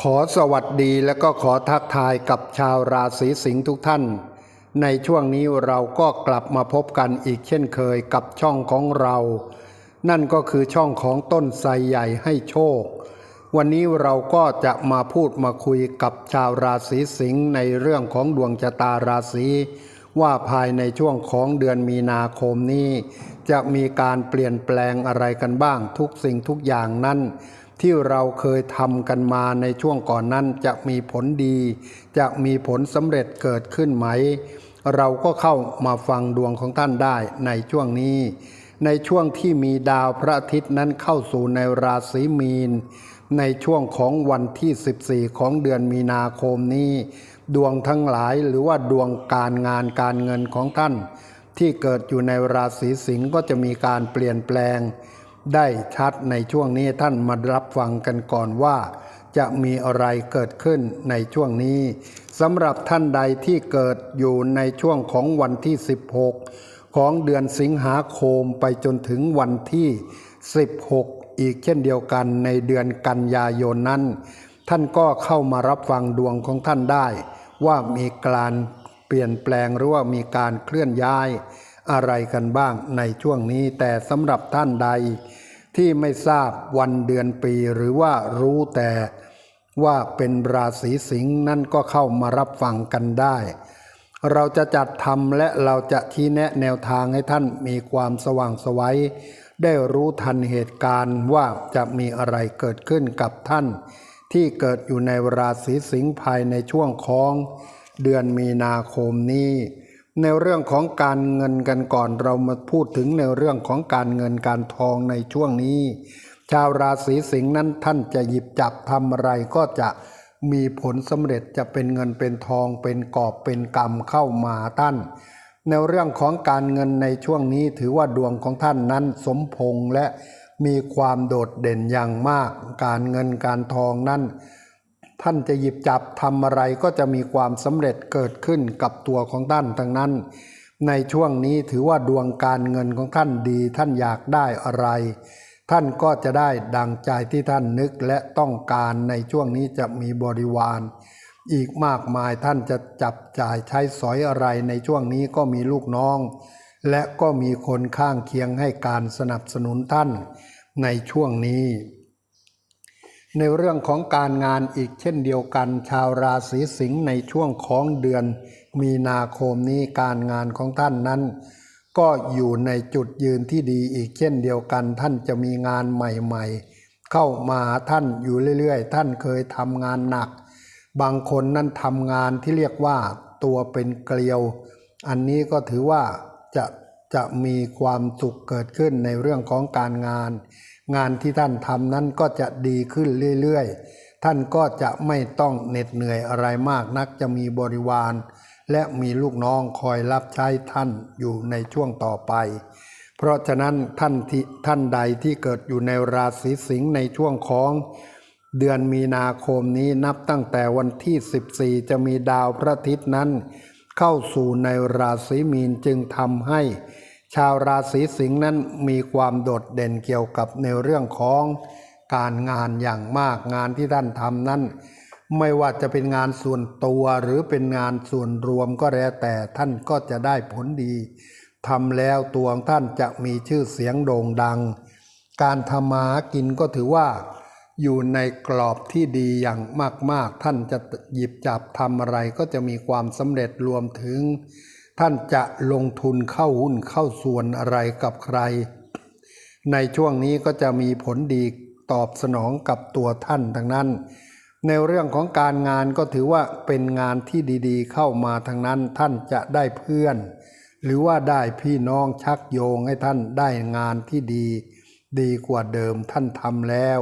ขอสวัสดีและก็ขอทักทายกับชาวราศีสิงห์ทุกท่าน ในช่วงนี้เราก็กลับมาพบกันอีกเช่นเคยกับช่องของเรา นั่นก็คือช่องของต้นไทรใหญ่ให้โชค วันนี้เราก็จะมาพูดมาคุยกับชาวราศีสิงห์ในเรื่องของดวงชะตาราศีว่าภายในช่วงของเดือนมีนาคมนี้ จะมีการเปลี่ยนแปลงอะไรกันบ้างทุกสิ่งทุกอย่างนั้น ที่เราเคยทำกันมาในช่วงก่อนนั้นจะมีผลดี จะมีผลสำเร็จเกิดขึ้นไหม เราก็เข้ามาฟังดวงของท่านได้ในช่วงนี้ ในช่วงที่มีดาวพระอาทิตย์นั้นเข้าสู่ในราศีมีน ในช่วงของวันที่ 14 ของเดือนมีนาคมนี้ ดวงทั้งหลายหรือว่าดวงการงานการเงินของท่าน ที่เกิดอยู่ในราศีสิงห์ก็จะมีการเปลี่ยนแปลง ได้ชัดในช่วงนี้ท่านมารับฟังกันก่อนว่า จะมีอะไรเกิดขึ้นในช่วงนี้สำหรับท่านใดที่เกิดอยู่ในช่วงของวันที่ 16 ของเดือนสิงหาคมไปจนถึงวันที่ 16 อีกเช่นเดียวกันในเดือนกันยายนนั้น ท่านก็เข้ามารับฟังดวงของท่านได้ ว่ามีการเปลี่ยนแปลงหรือว่ามีการเคลื่อนย้าย อะไรกันบ้างในช่วงนี้ แต่สำหรับท่านใดที่ไม่ทราบวันเดือนปีหรือว่ารู้แต่ว่าเป็นราศีสิงห์นั่นก็เข้ามารับฟังกันได้ เราจะจัดทำและเราจะชี้แนะแนวทางให้ท่านมีความสว่างไสวัยได้รู้ทันเหตุการณ์ว่าจะมีอะไรเกิดขึ้นกับท่าน ที่เกิดอยู่ในราศีสิงห์ภายในช่วงของ เดือนมีนาคมนี้ ในเรื่องของการเงินกันก่อนเรามาพูดถึงในเรื่องของการเงินการทองในช่วงนี้ ชาวราศีสิงห์นั้นท่านจะหยิบจับทำอะไรก็จะมีผลสำเร็จจะเป็นเงินเป็นทองเป็นกอบเป็นกรรมเข้ามาท่าน ในเรื่องของการเงินในช่วงนี้ถือว่าดวงของท่านนั้นสมพงษ์และมีความโดดเด่นอย่างมาก การเงินการทองนั้น ท่านจะหยิบจับทำอะไรก็จะมีความสำเร็จเกิดขึ้นกับตัวของท่านทั้งนั้น ในช่วงนี้ถือว่าดวงการเงินของท่านดี ท่านอยากได้อะไร ท่านก็จะได้ดังใจที่ท่านนึกและต้องการในช่วงนี้จะมีบริวาร อีกมากมายท่านจะจับจ่ายใช้สอยอะไรในช่วงนี้ก็มีลูกน้อง และก็มีคนข้างเคียงให้การสนับสนุนท่านในช่วงนี้ ในเรื่องของการงานอีกเช่นเดียวกัน ชาวราศีสิงห์ในช่วงของเดือน มีนาคมนี้การงานของท่านนั้น ก็อยู่ในจุดยืนที่ดีอีกเช่นเดียวกัน ท่านจะมีงานใหม่ๆ เข้ามาท่านอยู่เรื่อยๆ ท่านเคยทำงานหนัก บางคนนั่นทำงานที่เรียกว่าตัวเป็นเกลียว อันนี้ก็ถือว่าจะ จะมีความสุขเกิดขึ้นในเรื่องของการงาน งานที่ท่านทำนั้นก็จะดีขึ้นเรื่อยๆ ท่านก็จะไม่ต้องเหน็ดเหนื่อยอะไรมากนักจะมีบริวาร และมีลูกน้องคอยรับใช้ท่านอยู่ในช่วงต่อไป เพราะฉะนั้นท่านที่ท่านใดที่เกิดอยู่ในราศีสิงห์ในช่วงของ เดือนมีนาคมนี้นับตั้งแต่วันที่ 14 จะมีดาวพระอาทิตย์นั้น เข้าสู่ในราศีมีนจึงทำให้ ชาวราศีสิงห์นั้นมีความโดดเด่นเกี่ยวกับในเรื่องของการงานอย่างมากงานที่ท่านทำนั้น ไม่ว่าจะเป็นงานส่วนตัวหรือเป็นงานส่วนรวมก็แล้วแต่ท่านก็จะได้ผลดีทำแล้วตัวท่านจะมีชื่อเสียงโด่งดัง การทำมาหากินก็ถือว่า อยู่ในกรอบที่ดีอย่างมาก ๆ ท่านจะหยิบจับทำอะไรก็จะมีความสำเร็จรวมถึง ท่านจะลงทุนเข้าหุ้นเข้าส่วนอะไรกับใคร ในช่วงนี้ก็จะมีผลดีตอบสนองกับตัวท่านทั้งนั้น ในเรื่องของการงานก็ถือว่าเป็นงานที่ดีๆ เข้ามาทางนั้นท่านจะได้เพื่อน หรือว่าได้พี่น้องชักโยงให้ท่านได้งานที่ดี ดีกว่าเดิมท่านทำแล้ว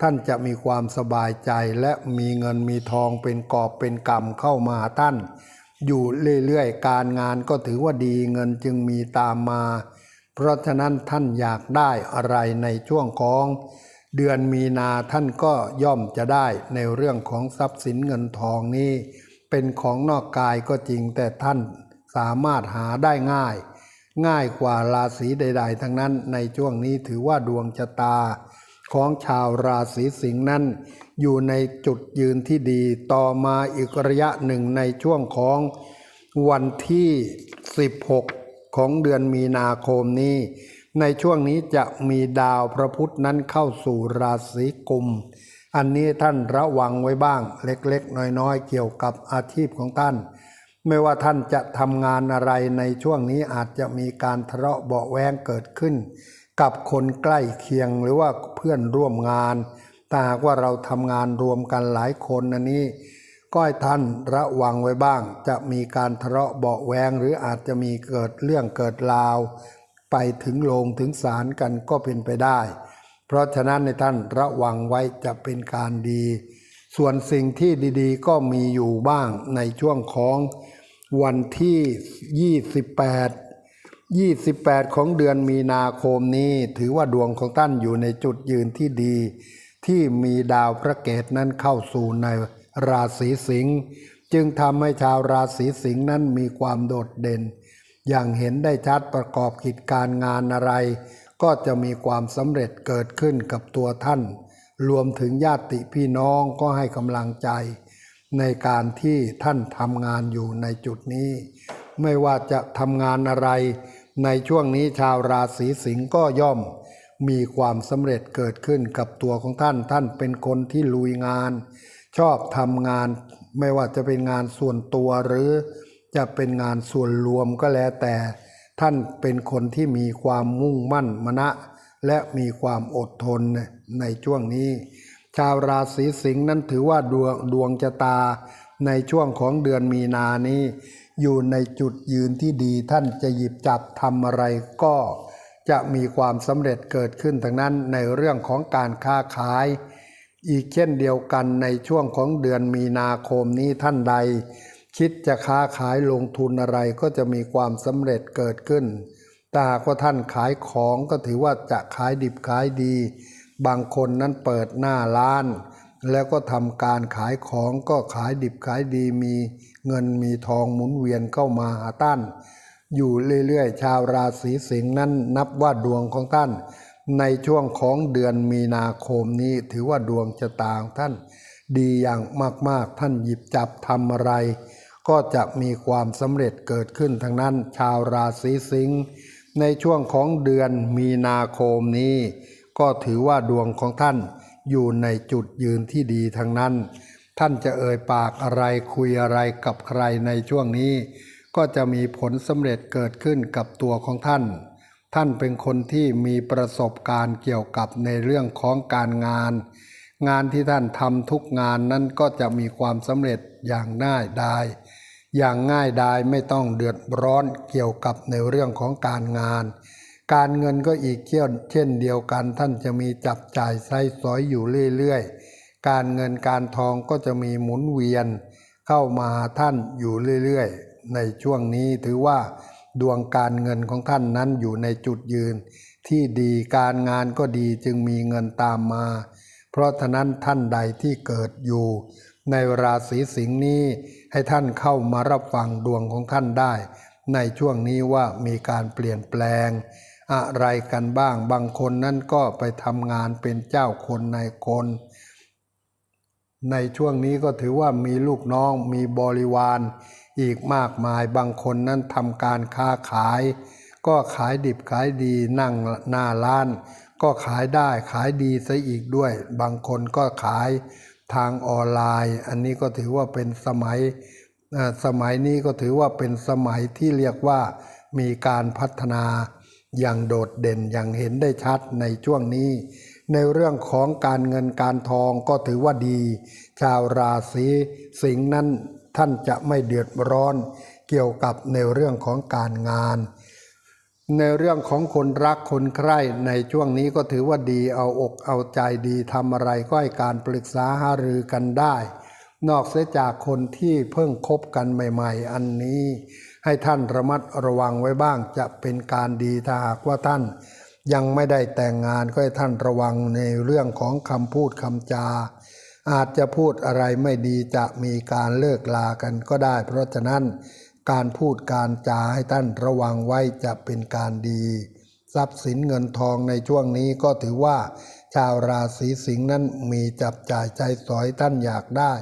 ท่านจะมีความสบายใจและมีเงินมีทองเป็นกอบเป็นกำเข้ามาท่าน อยู่เรื่อยๆ การงานก็ถือว่าดีเงินจึงมีตามมา เพราะฉะนั้นท่านอยากได้อะไรในช่วงของ เดือนมีนาท่านก็ย่อมจะได้ในเรื่องของทรัพย์สินเงินทองนี้ เป็นของนอกกายก็จริงแต่ท่านสามารถหาได้ง่าย ง่ายกว่าราศีใด ๆ ทั้งนั้นในช่วงนี้ถือว่าดวงชะตา ของชาวราศีสิงห์นั้น อยู่ในจุดยืนที่ดีต่อมาอีกระยะหนึ่งในช่วงของวันที่ 16 ของเดือนมีนาคมนี้ ในช่วงนี้จะมีดาวพระพุธนั้นเข้าสู่ราศีกุม อันนี้ท่านระวังไว้บ้างเล็กๆ น้อยๆ เกี่ยวกับอาชีพของท่าน ไม่ว่าท่านจะทำงานอะไรในช่วงนี้อาจจะมีการทะเลาะเบาแวงเกิดขึ้น กับคนใกล้เคียงหรือว่าเพื่อนร่วมงานถ้าหากว่าเราทำงานรวมกันหลายคนอันนี้ ก็ให้ท่านระวังไว้บ้าง จะมีการทะเลาะเบาแวงหรืออาจจะมีเกิดเรื่องเกิดราว ไปถึงโรงถึงศาลกันก็เป็นไปได้ เพราะฉะนั้นในท่านระวังไว้จะเป็นการดี ส่วนสิ่งที่ดีๆ ก็มีอยู่บ้างในช่วงของวันที่ 28 28 ของเดือนมีนาคมนี้ ถือว่าดวงของท่านอยู่ในจุดยืนที่ดี ที่มีดาวพระเกตนั้นเข้าสู่ในราศีสิงห์จึงทำให้ชาวราศีสิงห์นั้นมีความโดดเด่น อย่างเห็นได้ชัดประกอบกิจการงานอะไร ก็จะมีความสำเร็จเกิดขึ้นกับตัวท่าน รวมถึงญาติพี่น้องก็ให้กำลังใจ ในการที่ท่านทำงานอยู่ในจุดนี้ ไม่ว่าจะทำงานอะไร ในช่วงนี้ชาวราศีสิงห์ก็ย่อมมีความสำเร็จเกิดขึ้นกับตัวของท่าน ท่านเป็นคนที่ลุยงาน ชอบทำงาน ไม่ว่าจะเป็นงานส่วนตัวหรือจะเป็นงานส่วนรวมก็แล้วแต่ ท่านเป็นคนที่มีความมุ่งมั่นมณะ และมีความอดทนในช่วงนี้ ชาวราศีสิงห์นั้นถือว่าดวงดวงชะตาในช่วงของเดือนมีนานี้ อยู่ในจุดยืนที่ดีท่านจะหยิบจับทำอะไรก็จะมีความสำเร็จเกิดขึ้นทั้งนั้นในเรื่องของการค้าขาย อีกเช่นเดียวกันในช่วงของเดือนมีนาคมนี้ท่านใด คิดจะค้าขายลงทุนอะไรก็จะมีความสำเร็จเกิดขึ้นแต่หากว่าท่านขายของก็ถือว่าจะขายดิบขายดี บางคนนั้นเปิดหน้าร้าน แล้วก็ทำการขายของก็ขายดิบขายดีมีเงินมีทองหมุนเวียนเข้ามาหาท่าน อยู่เรื่อยๆ ชาวราศีสิงห์นั้นนับว่าดวงของท่าน ในช่วงของเดือนมีนาคมนี้ถือว่าดวงชะตาของท่าน ดีอย่างมากๆท่านหยิบจับทำอะไร ก็จะมีความสำเร็จเกิดขึ้นทั้งนั้น ชาวราศีสิงห์ในช่วงของเดือนมีนาคมนี้ ก็ถือว่าดวงของท่าน อยู่ในจุดยืนที่ดีทั้งนั้น ท่านจะเอ่ยปากอะไรคุยอะไรกับใครในช่วงนี้ ก็จะมีผลสำเร็จเกิดขึ้นกับตัวของท่าน ท่านเป็นคนที่มีประสบการณ์เกี่ยวกับในเรื่องของการงาน งานที่ท่านทำทุกงานนั้นก็จะมีความสำเร็จอย่างง่ายดายอย่างง่ายดายไม่ต้องเดือดร้อนเกี่ยวกับในเรื่องของการงาน การเงินก็อีกเช่นเช่นเดียวกันท่านจะมีจับจ่ายใช้สอยอยู่เรื่อยๆ การเงินการทองก็จะมีหมุนเวียน เข้ามาหาท่านอยู่เรื่อยๆ ในช่วงนี้ถือว่าดวงการเงินของท่านนั้นอยู่ในจุดยืน ที่ดีการงานก็ดีจึงมีเงินตามมา เพราะฉะนั้นท่านใดที่เกิดอยู่ ในราศีสิงห์นี้ให้ท่านเข้ามารับฟังดวงของท่านได้ ในช่วงนี้ว่ามีการเปลี่ยนแปลง อะไรกันบ้าง บางคนนั้นก็ไปทำงานเป็นเจ้าคนนายคน ในช่วงนี้ก็ถือว่ามีลูกน้องมีบริวารอีกมากมาย บางคนนั้นทำการค้าขาย ก็ขายดิบขายดีนั่งหน้าร้าน ก็ขายได้ขายดีซะอีกด้วย บางคนก็ขายทางออนไลน์ อันนี้ก็ถือว่าเป็นสมัยสมัยนี้ก็ถือว่าเป็นสมัยที่เรียกว่ามีการพัฒนา อย่างโดดเด่นอย่างเห็นได้ชัดในช่วงนี้ ในเรื่องของการเงินการทองก็ถือว่าดี ชาวราศีสิงห์นั้นท่านจะไม่เดือดร้อน เกี่ยวกับในเรื่องของการงาน ในเรื่องของคนรักคนใคร่ในช่วงนี้ก็ถือว่าดีเอาอกเอาใจดีทำอะไรก็ให้การปรึกษาหารือกันได้ นอกเสียจากคนที่เพิ่งคบกันใหม่ ๆ อันนี้ ให้ท่านระมัดระวังไว้บ้างจะเป็นการดีถ้าหากว่าท่าน ยังไม่ได้แต่งงานก็ให้ท่านระวังในเรื่องของคำพูดคำจา อาจจะพูดอะไรไม่ดีจะมีการเลิกลากันก็ได้ เพราะฉะนั้นการพูดการจาให้ท่านระวังไว้จะเป็นการดี ทรัพย์สินเงินทองในช่วงนี้ก็ถือว่า ชาวราศีสิงห์นั้นมีจับจ่ายใจสอยท่านอยากได้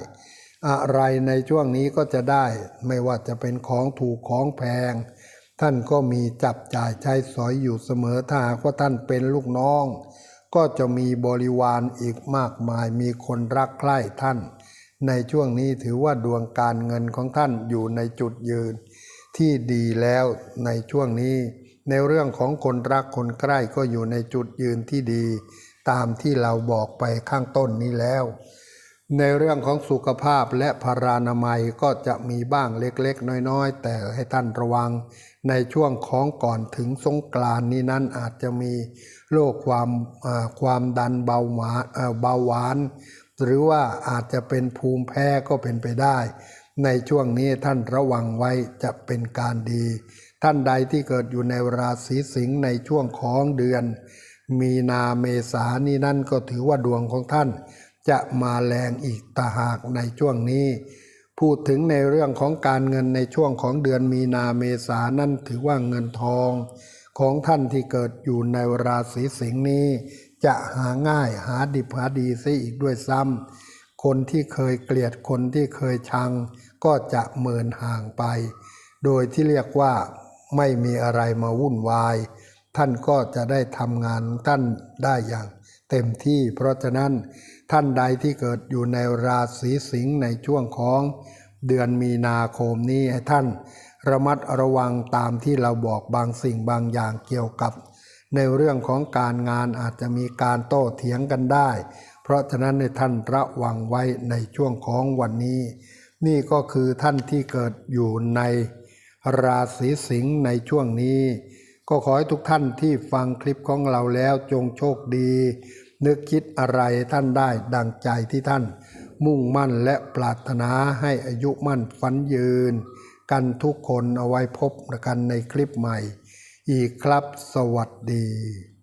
อะไรในช่วงนี้ก็จะได้ ไม่ว่าจะเป็นของถูกของแพง ท่านก็มีจับจ่ายใช้สอยอยู่เสมอถ้าหากว่าท่านเป็นลูกน้อง ก็จะมีบริวารอีกมากมายมีคนรักใคร่ท่าน ในช่วงนี้ถือว่าดวงการเงินของท่านอยู่ในจุดยืน ที่ดีแล้วในช่วงนี้ ในเรื่องของคนรักคนใกล้ก็อยู่ในจุดยืนที่ดี ตามที่เราบอกไปข้างต้นนี้แล้ว ในเรื่องของสุขภาพและพารานามัยก็จะมีบ้างเล็กๆ น้อยๆ แต่ให้ท่านระวัง ในช่วงของก่อนถึงสงกรานนี้นั้นอาจจะมีโรคความความดันเบาหวานเอ่อเบาหวาน หรือว่าอาจจะเป็นภูมิแพ้ก็เป็นไปได้ ในช่วงนี้ท่านระวังไว้จะเป็นการดี ท่านใดที่เกิดอยู่ในราศีสิงห์ในช่วงของเดือน มีนาเมษานี้นั่นก็ถือว่าดวงของท่าน จะมาแรงอีกตาหากในช่วงนี้ พูดถึงในเรื่องของการเงินในช่วงของเดือนมีนาเมษานั่นถือว่าเงินทอง ของท่านที่เกิดอยู่ในราศีสิงห์นี้ จะหาง่ายหาดิบหาดีซิอีกด้วยซ้ำคนที่เคยเกลียดคนที่เคยชัง ก็จะเมินห่างไป โดยที่เรียกว่าไม่มีอะไรมาวุ่นวาย ท่านก็จะได้ทำงานท่านได้อย่างเต็มที่เพราะฉะนั้น ท่านใดที่เกิดอยู่ในราศีสิงห์ในช่วงของเดือนมีนาคมนี้ให้ท่านระมัดระวังตามที่เราบอกบางสิ่งบางอย่างเกี่ยวกับ ในเรื่องของการงานอาจจะมีการโต้เถียงกันได้ เพราะฉะนั้นในท่านระวังไว้ในช่วงของวันนี้ นี่ก็คือท่านที่เกิดอยู่ในราศีสิงห์ในช่วงนี้ ก็ขอให้ทุกท่านที่ฟังคลิปของเราแล้วจงโชคดี นึกคิดอะไรท่านได้ดังใจที่ท่าน มุ่งมั่นและปรารถนาให้อายุมั่นฝันยืน กันทุกคนเอาไว้พบกันในคลิปใหม่ อีกครับสวัสดี